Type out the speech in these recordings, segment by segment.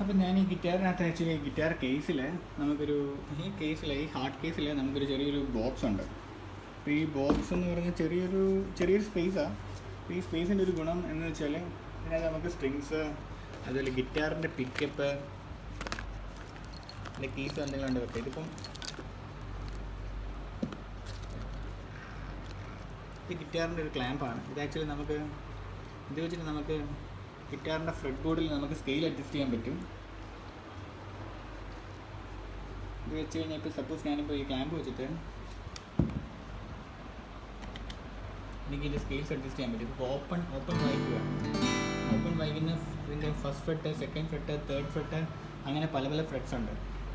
അപ്പം ഞാൻ ഈ ഗിറ്റാറിനകത്ത് ആക്ച്വലി ഗിറ്റാർ കേസിൽ നമുക്കൊരു ഈ കേസിൽ ഈ ഹാർഡ് കേസിൽ നമുക്കൊരു ചെറിയൊരു ബോക്സ് ഉണ്ട്. അപ്പോൾ ഈ ബോക്സ് എന്ന് പറഞ്ഞാൽ ചെറിയൊരു ചെറിയൊരു സ്പേസാണ് അപ്പോൾ ഈ സ്പേസിന്റെ ഒരു ഗുണം എന്ന് വെച്ചാൽ ഇതിനകത്ത് നമുക്ക് സ്ട്രിങ്സ് അതുപോലെ ഗിറ്റാറിന്റെ പിക്കപ്പ് അതിന്റെ കീസ് എന്തെങ്കിലും ഉണ്ട്. വെക്കാം ഇതിപ്പം ഈ ഗിറ്റാറിന്റെ ഒരു ക്ലാമ്പാണ് ഇത് ആക്ച്വലി നമുക്ക് ഇത് വെച്ചിട്ട് നമുക്ക് ഗിറ്റാറിന്റെ ഫ്രെഡ് ബോർഡിൽ നമുക്ക് സ്കെയിൽ അഡ്ജസ്റ്റ് ചെയ്യാൻ പറ്റും. ഇത് വെച്ച് കഴിഞ്ഞാൽ ഇപ്പോൾ സപ്പോസ് ഞാനിപ്പോൾ ഈ ക്ലാമ്പ് വെച്ചിട്ട് എനിക്ക് ഇതിന്റെ സ്കെയിൽസ് അഡ്ജസ്റ്റ് ചെയ്യാൻ പറ്റും. ഇപ്പോൾ ഓപ്പൺ ഓപ്പൺ വായിക്കുക ഓപ്പൺ വായിക്കുന്ന ഇതിന്റെ first fret second fret third fret അങ്ങനെ പല പല ഫ്രട്ട്സ് ഉണ്ട്.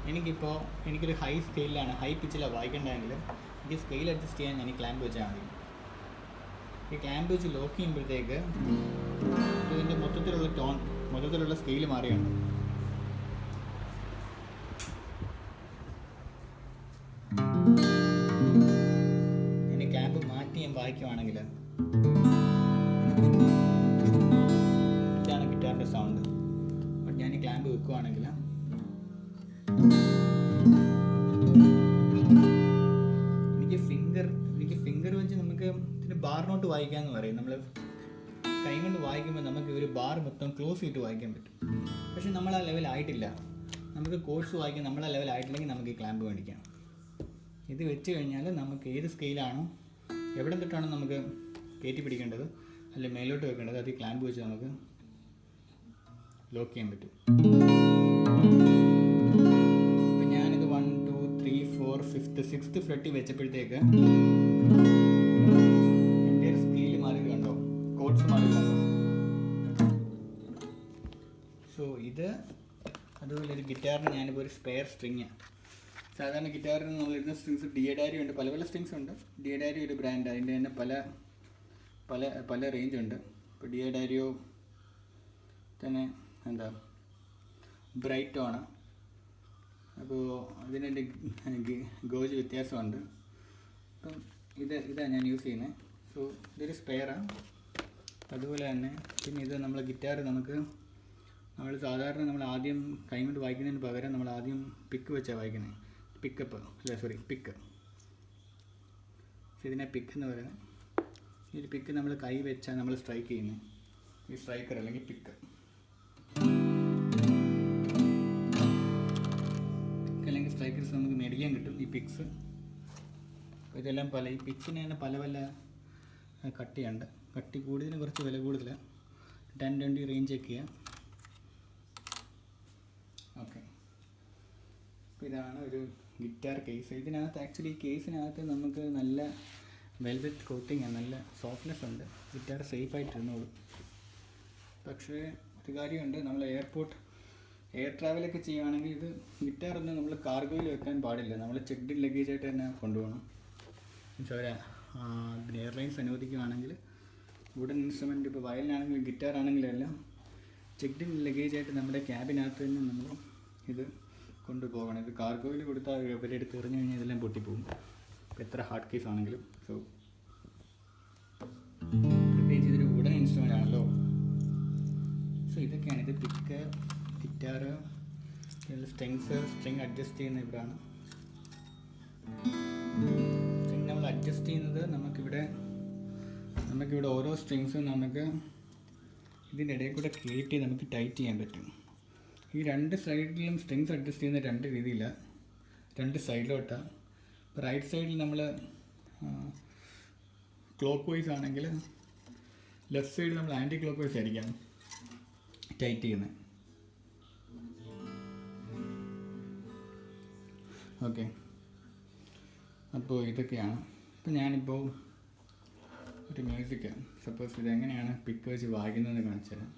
എനിക്കിപ്പോൾ എനിക്കൊരു ഹൈ സ്കെയിലാണ് ഹൈ പിച്ചിലാണ് വായിക്കേണ്ടതെങ്കിൽ എനിക്ക് സ്കെയിൽ അഡ്ജസ്റ്റ് ചെയ്യാൻ ഞാൻ ക്ലാമ്പ് വെച്ചാൽ മതി. ഈ ക്ലാമ്പ് വെച്ച് ലോക്ക് ചെയ്യുമ്പോഴത്തേക്ക് ഇതിന്റെ മൊത്തത്തിലുള്ള ടോൺ മൊത്തത്തിലുള്ള സ്കെയിൽ മാറിയാണ്. ഇനി ക്ലാമ്പ് മാറ്റി ഞാൻ വായിക്കുവാണെങ്കിൽ ഇതാണ് ഗിറ്റാറിന്റെ സൗണ്ട് അപ്പോൾ ഞാൻ ക്ലാമ്പ് വെക്കുവാണെങ്കിൽ എനിക്ക് ഫിംഗർ എനിക്ക് ഫിംഗർ വെച്ച് നമുക്ക് ഇതിന് ബാർ നോട്ട് വായിക്കാമെന്ന് പറയും. നമ്മൾ കൈ കൊണ്ട് വായിക്കുമ്പോൾ നമുക്ക് ഒരു ബാർ മൊത്തം ക്ലോസ് ചെയ്തിട്ട് വായിക്കാൻ പറ്റും. പക്ഷെ നമ്മൾ ആ ലെവൽ ആയിട്ടില്ല. നമുക്ക് കോഴ്സ് വായിക്കാൻ നമ്മൾ ആ ലെവൽ ആയിട്ടില്ലെങ്കിൽ നമുക്ക് ഈ ക്ലാമ്പ് മേടിക്കാം. ഇത് വെച്ച് കഴിഞ്ഞാൽ നമുക്ക് ഏത് സ്കെയിലാണോ എവിടെ തൊട്ടാണോ നമുക്ക് കയറ്റി പിടിക്കേണ്ടത് അല്ലെ മേലോട്ട് വെക്കേണ്ടത് അത് ഈ ക്ലാമ്പ് വെച്ച് നമുക്ക് ലോക്ക് ചെയ്യാൻ പറ്റും. ഇപ്പം ഞാനിത് one two three four fifth sixth ഫ്ലട്ടി വെച്ചപ്പോഴത്തേക്ക് കോഡ്സ് മാറി കണ്ടോ സോ ഇത് അതുപോലെ ഒരു ഗിറ്റാറിന് ഞാനിപ്പോൾ ഒരു സ്പെയർ സ്ട്രിങ് സാധാരണ ഗിറ്റാറിന് നമ്മൾ ഇരുന്ന സ്ട്രിങ്സ് ഡി ഡാരി ഉണ്ട്. പല പല സ്ട്രിങ്സ് ഉണ്ട്. ഡി ഡാരി ഒരു ബ്രാൻഡ് അതിന്റെ തന്നെ പല പല പല റേഞ്ച് ഉണ്ട്. ഇപ്പോൾ ഡി ഡാരിയോ തന്നെ എന്താ ബ്രൈറ്റോ ആണ്. അപ്പോൾ അതിന്റെ ഗോജ് വ്യത്യാസമുണ്ട്. അപ്പം ഇത് ഇതാണ് ഞാൻ യൂസ് ചെയ്യുന്നത് സോ ഇതൊരു സ്പെയറാണ് അതുപോലെ തന്നെ പിന്നെ ഇത് നമ്മൾ ഗിറ്റാർ നമുക്ക് നമ്മൾ സാധാരണ നമ്മൾ ആദ്യം കൈകൊണ്ട് വായിക്കുന്നതിന് പകരം നമ്മൾ ആദ്യം പിക്ക് വെച്ചാണ് വായിക്കുന്നത് പിക്കപ്പ് അല്ല സോറി പിക്ക് ഇതിനെ പിക്ക് എന്ന് പറയുന്നത് ഈ പിക്ക് നമ്മൾ കൈ വെച്ചാൽ നമ്മൾ സ്ട്രൈക്ക് ചെയ്യുന്നത് ഈ സ്ട്രൈക്കർ അല്ലെങ്കിൽ പിക്ക് അല്ലെങ്കിൽ സ്ട്രൈക്കേഴ്സ് നമുക്ക് മേടിക്കാൻ കിട്ടും ഈ പിക്സ് ഇതെല്ലാം പല ഈ പിക്കിന് തന്നെ പല പല കട്ടിയുണ്ട്. കട്ടി കൂടിയതിന് കുറച്ച് വില കൂടുതലാണ് ടെൻ ട്വന്റി റേഞ്ച് ഒക്കെ ചെയ്യാം ഓക്കെ അപ്പോൾ ഇതാണ് ഒരു ഗിറ്റാർ കേസ് ഇതിനകത്ത് ആക്ച്വലി കേസിനകത്ത് നമുക്ക് നല്ല വെൽവെറ്റ് കോട്ടിങ് നല്ല സോഫ്റ്റ്നെസ് ഉണ്ട്. ഗിറ്റാർ സേഫ് ഇരുന്നോളും പക്ഷേ ഒരു കാര്യമുണ്ട്. നമ്മൾ എയർപോർട്ട് എയർ ട്രാവലൊക്കെ ചെയ്യുകയാണെങ്കിൽ ഇത് ഗിറ്റാർ ഒന്നും നമ്മൾ കാർഗോയിൽ വെക്കാൻ പാടില്ല. നമ്മൾ ചെക്ക്ഡ് ലഗേജായിട്ട് തന്നെ കൊണ്ടുപോകണം. എന്നുവെച്ചാൽ എയർലൈൻസ് അനുവദിക്കുകയാണെങ്കിൽ വുഡൻ ഇൻസ്ട്രുമെന്റ് ഇപ്പോൾ വയലിനാണെങ്കിലും ഗിറ്റാർ ആണെങ്കിലും എല്ലാം ചെക്ക്ഡ് ഇൻ ലഗേജ് ആയിട്ട് നമ്മുടെ ക്യാബിനകത്ത് തന്നെ നമ്മൾ ഇത് കൊണ്ടുപോകണം ഇത് കാർഗോയിൽ കൊടുത്താൽ ഇവരെടുത്ത് എറിഞ്ഞു കഴിഞ്ഞാൽ ഇതെല്ലാം പൊട്ടിപ്പോകും എത്ര ഹാർഡ് കേസ് ആണെങ്കിലും. സോ പ്രത്യേകിച്ച് ഇതൊരു വുഡൻ ഇൻസ്ട്രുമെന്റ് ആണല്ലോ. സോ ഇതൊക്കെയാണ്. ഇത് pick guitar strings string adjust ചെയ്യുന്ന ഇവിടാണ്. സ്ട്രിങ് നമ്മൾ അഡ്ജസ്റ്റ് ചെയ്യുന്നത് നമുക്കിവിടെ നമുക്കിവിടെ ഓരോ സ്ട്രിങ്സും നമുക്ക് ഇതിന്റെ ഇടയിൽ കൂടെ ചെയ്ത് നമുക്ക് ടൈറ്റ് ചെയ്യാൻ പറ്റും. ഈ രണ്ട് സൈഡിലും സ്ട്രിങ്സ് അഡ്ജസ്റ്റ് ചെയ്യുന്ന രണ്ട് രീതിയിലാണ് രണ്ട് സൈഡിലോട്ടാണ് റൈറ്റ് സൈഡിൽ നമ്മൾ ക്ലോക്ക് വൈസ് ആണെങ്കിൽ ലെഫ്റ്റ് സൈഡിൽ നമ്മൾ ആന്റി ക്ലോക്ക് വൈസ് ആയിരിക്കാം ടൈറ്റ് ചെയ്യുന്നത് ഓക്കെ അപ്പോൾ ഇതൊക്കെയാണ്. ഇപ്പം ഞാനിപ്പോൾ ഒരു മ്യൂസിക്. സപ്പോസ് ഇതെങ്ങനെയാണ് പിക്ക് വെച്ച് വായിക്കുന്നതെന്ന് കാണിച്ചു തരാം